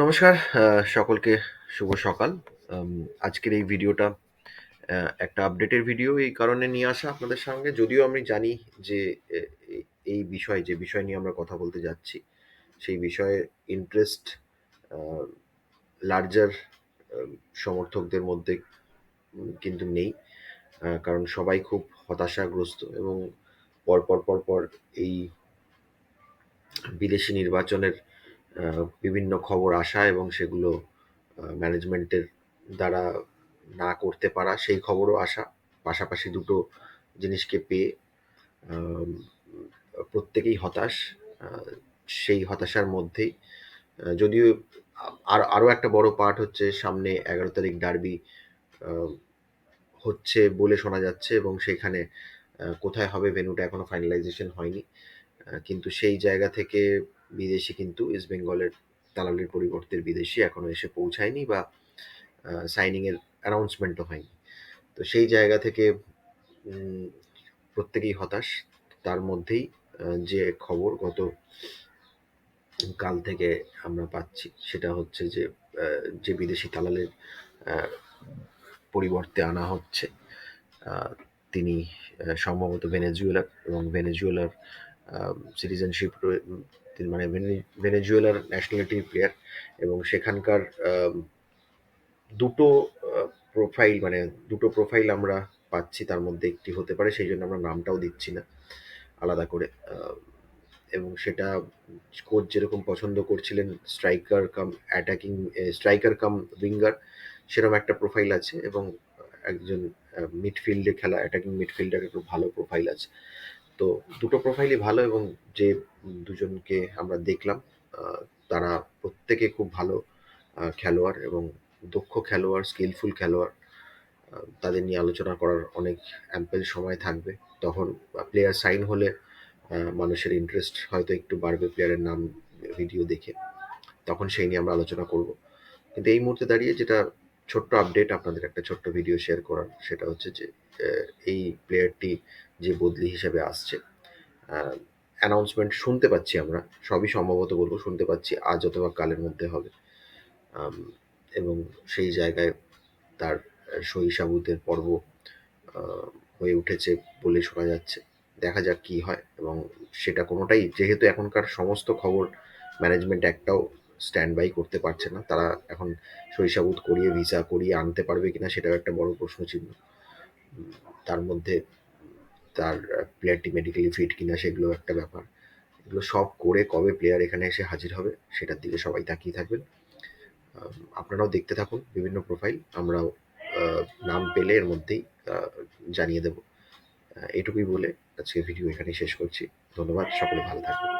নমস্কার সকলকে শুভ সকাল। আজকের এই ভিডিওটা একটা আপডেটের ভিডিও এই কারণে নিয়ে আসা আপনাদের সঙ্গে। যদিও আমি জানি যে এই বিষয়, যে বিষয় নিয়ে আমরা কথা বলতে যাচ্ছি, সেই বিষয়ে ইন্টারেস্ট লার্জার সমর্থকদের মধ্যে কিন্তু নেই কারণ সবাই খুব হতাশাগ্রস্ত এবং পর পর পর পর এই বিদেশি নির্বাচনের বিভিন্ন খবর আসা এবং সেগুলো ম্যানেজমেন্টের দ্বারা না করতে পারা, সেই খবরও আসা। পাশাপাশি দুটো জিনিসকে পেয়ে প্রত্যেকেই হতাশ। সেই হতাশার মধ্যেই যদিও আর, আরও একটা বড় পার্ট হচ্ছে, সামনে এগারো তারিখ ডার্বি হচ্ছে বলে শোনা যাচ্ছে এবং সেখানে কোথায় হবে ভেন্যুটা এখনও ফাইনালাইজেশন হয়নি। কিন্তু সেই জায়গা থেকে বিদেশি কিন্তু ইস্ট বেঙ্গলের দালালির পরিবর্তে বিদেশি এখনও এসে পৌঁছায়নি বা সাইনিংয়ের অ্যানাউন্সমেন্টও হয়নি। তো সেই জায়গা থেকে প্রত্যেকেই হতাশ। তার মধ্যেই যে খবর গত কাল থেকে আমরা পাচ্ছি, সেটা হচ্ছে যে যে বিদেশি দালালের পরিবর্তে আনা হচ্ছে তিনি সম্ভবত ভেনেজুয়েলার এবং ভেনেজুয়েলার সিটিজেনশিপ তিনি মানে ভেনে- ভেনেজুয়েলার ন্যাশনালিটি প্লেয়ার এবং সেখানকার দুটো প্রোফাইল মানে দুটো প্রোফাইল আমরা পাচ্ছি, তার মধ্যে একটি হতে পারে, সেই জন্য আমরা নামটাও দিচ্ছি না আলাদা করে এবং সেটা কোচ যেরকম পছন্দ করছিলেন striker cum attacking striker cum winger সেরকম একটা প্রোফাইল আছে এবং একজন মিডফিল্ডে খেলা অ্যাটাকিং মিডফিল্ডার একটু ভালো প্রোফাইল আছে। তো দুটো প্রোফাইলই ভালো এবং যে দুজনকে আমরা দেখলাম তারা প্রত্যেকে খুব ভালো খেলোয়াড় এবং দক্ষ খেলোয়াড় স্কিলফুল খেলোয়াড়। তাদের নিয়ে আলোচনা করার অনেক অ্যাম্পেল সময় থাকবে। তখন প্লেয়ার সাইন হলে মানুষের ইন্টারেস্ট হয়তো একটু বাড়বে প্লেয়ারের নাম ভিডিও দেখে। তখন সেই নিয়ে আমরা আলোচনা করব। কিন্তু এই মুহূর্তে দাঁড়িয়ে যেটা ছোট্ট আপডেট আপনাদের একটা ছোট্ট ভিডিও শেয়ার করার, সেটা হচ্ছে যে এই প্লেয়ারটি যে বদলি হিসেবে আসছে অ্যানাউন্সমেন্ট শুনতে পাচ্ছি আমরা, সবই সম্ভবত বলব শুনতে পাচ্ছি আজ অথবা কালের মধ্যে হবে। এবং সেই জায়গায় তার সই সাবুতের পর্ব হয়ে উঠেছে বলে শোনা যাচ্ছে। দেখা যাক কি হয়, এবং সেটা কোনোটাই, যেহেতু এখনকার সমস্ত খবর ম্যানেজমেন্ট একটাও স্ট্যান্ড বাই করতে পারছে না। তারা এখন সইসাবুত করিয়ে ভিসা করিয়ে আনতে পারবে কিনা সেটাও একটা বড় প্রশ্ন চিহ্ন তার মধ্যে তার প্লেয়ারটি মেডিকেলি ফিট কিনা সেগুলো একটা ব্যাপার। এগুলো সব করে কবে প্লেয়ার এখানে এসে হাজির হবে সেটার দিকে সবাই তাকিয়ে থাকবেন। আপনারাও দেখতে থাকুন বিভিন্ন প্রোফাইল আমরাও নাম পেলে এর মধ্যেই জানিয়ে দেব। এটুকুই বলে আজকে ভিডিও এখানেই শেষ করছি। ধন্যবাদ, সকলে ভালো থাকবেন।